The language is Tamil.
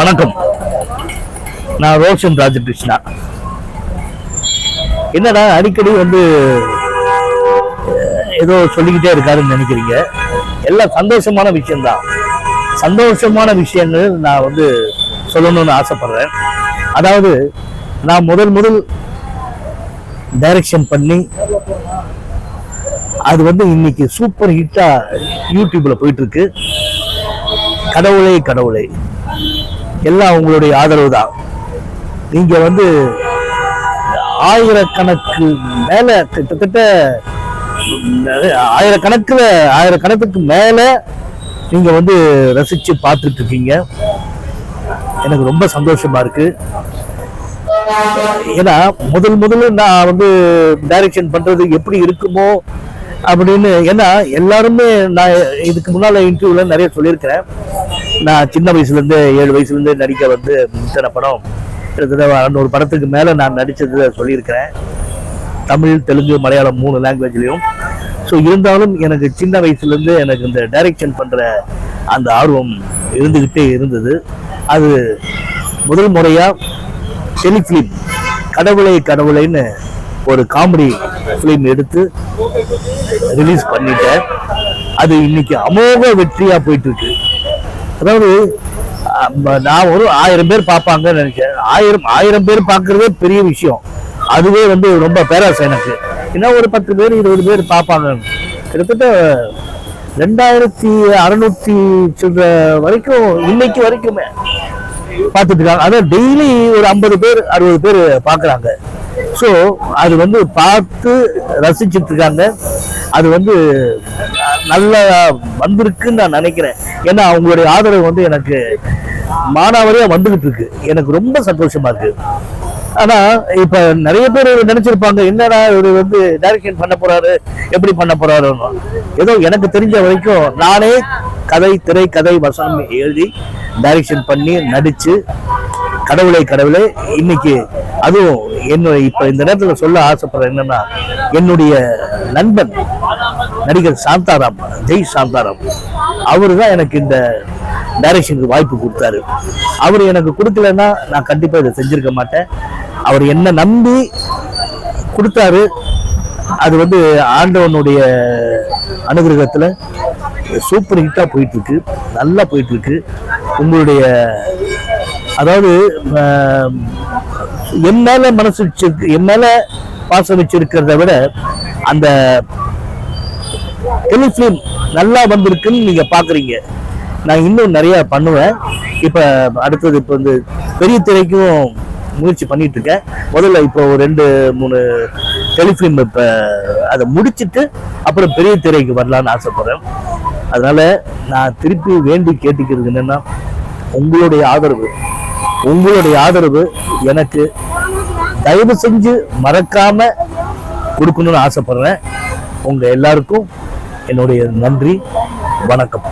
வணக்கம். நான் ரோஷன் ராஜகிருஷ்ணா. என்னடா அடிக்கடி வந்து ஏதோ சொல்லிக்கிட்டே இருக்காருன்னு நினைக்கிறீங்க. எல்லாம் சந்தோஷமான விஷயம்தான். சந்தோஷமான விஷயங்கள் நான் வந்து சொல்லணும்னு ஆசைப்படுறேன். அதாவது நான் முதல் முதல் டைரக்ஷன் பண்ணி அது வந்து இன்னைக்கு சூப்பர் ஹிட்டா யூடியூப்ல போயிட்டு இருக்கு. கடவுளே கடவுளே. எல்லாம் உங்களுடைய ஆதரவு தான் நீங்க வந்து ஆயிரக்கணக்கு மேல கிட்டத்தட்ட ஆயிரக்கணக்கில் ஆயிரக்கணக்கு ஆயிரக்கணக்குக்கு மேல நீங்க வந்து ரசிச்சு பார்த்துட்டு இருக்கீங்க எனக்கு ரொம்ப சந்தோஷமா இருக்கு. ஏன்னா முதல் முதல்ல நான் வந்து டைரக்ஷன் பண்றது எப்படி இருக்குமோ அப்படின்னு ஏன்னா எல்லாருமே நான் இதுக்கு முன்னால இன்டர்வியூல நிறைய சொல்லியிருக்கிறேன். நான் சின்ன வயசுலேருந்து ஏழு வயசுலேருந்து நடிக்க வந்து இத்தனை படம். கிட்டத்தட்ட அறநூறு படத்துக்கு மேலே நான் நடித்ததை சொல்லியிருக்கிறேன். தமிழ் தெலுங்கு மலையாளம் மூணு லாங்குவேஜ்லேயும் ஸோ இருந்தாலும் எனக்கு சின்ன வயசுலேருந்து எனக்கு இந்த டைரக்ஷன் பண்ணுற அந்த ஆர்வம் இருந்துக்கிட்டே இருந்தது. அது முதல் முறையாக டெலிஃபிலிம் கடவுளை கடவுளைன்னு ஒரு காமெடி ஃபிலிம் எடுத்து ரிலீஸ் பண்ணிட்டேன். அது இன்னைக்கு அமோக வெற்றியாக போயிட்டு இருக்கு அதாவது நான் ஒரு ஆயிரம் பேர் பார்ப்பாங்கன்னு நினைச்சேன் ஆயிரம் ஆயிரம் பேர் பார்க்கறதே பெரிய விஷயம். அதுவே வந்து ரொம்ப பேராசை எனக்கு. ஏன்னா ஒரு பத்து பேர் இருபது பேர் பார்ப்பாங்க. கிட்டத்தட்ட ரெண்டாயிரத்தி அறுநூத்தி சில்லற வரைக்கும் இன்னைக்கு வரைக்குமே பார்த்துட்டு இருக்காங்க. அதான் டெய்லி ஒரு ஐம்பது பேர் அறுபது பேர் பார்க்குறாங்க. ஸோ அது வந்து பார்த்து ரசிச்சுட்டு இருக்காங்க. அது வந்து நல்லா வந்திருக்குன்னு நான் நினைக்கிறேன். ஏன்னா அவங்களுடைய ஆதரவு வந்து எனக்கு மானாவரியா வந்துகிட்டு இருக்கு எனக்கு ரொம்ப சந்தோஷமா இருக்கு. ஆனா இப்ப நிறைய பேர் நினைச்சிருப்பாங்க என்னடா இவர் வந்து டைரக்ஷன் பண்ண போறாரு? எப்படி பண்ண போறாருன்னு? ஏதோ எனக்கு தெரிஞ்ச வரைக்கும் நானே கதை திரை கதை வசனம் எழுதி டைரக்ஷன் பண்ணி நடிச்சு கடவுளை கடவுளே இன்னைக்கு அதுவும் என்னுடைய இப்ப இந்த நேரத்துல சொல்ல ஆசைப்படுறேன் என்னன்னா என்னுடைய நண்பன் நடிகர் சாந்தாராம் ஜெய் சாந்தாராம். அவர் தான் எனக்கு இந்த டைரக்ஷனுக்கு வாய்ப்பு கொடுத்தாரு. அவர் எனக்கு கொடுக்கலன்னா நான் கண்டிப்பாக இதை செஞ்சுருக்க மாட்டேன். அவர் என்ன நம்பி கொடுத்தாரு. அது வந்து ஆண்டவனுடைய அனுகிரகத்தில் சூப்பர் ஹிட்டாக போயிட்டுருக்கு. நல்லா போயிட்டுருக்கு. உங்களுடைய அதாவது என் மேலே மனசு வச்சிருக்கு என் மேலே பாசம் வச்சிருக்கிறத விட அந்த டெலிஃபிலிம் நல்லா வந்திருக்குன்னு நீங்க பாக்குறீங்க. நான் இன்னும் நிறைய பண்ணுவேன். இப்ப அடுத்தது இப்போ வந்து பெரிய திரைக்கும் முயற்சி பண்ணிட்டு இருக்கேன் முதல்ல இப்போ ஒரு ரெண்டு மூணு டெலிஃபிலிம் இப்போ அதை முடிச்சுட்டு அப்புறம் பெரிய திரைக்கு வரலான்னு ஆசைப்படுறேன். அதனால நான் திருப்பி வேண்டி கேட்டுக்கிறது என்னன்னா உங்களுடைய ஆதரவு. உங்களுடைய ஆதரவு எனக்கு தயவு செஞ்சு மறக்காம கொடுக்கணும்னு ஆசைப்படுறேன். உங்க எல்லாருக்கும் என்னுடைய நன்றி வணக்கம்.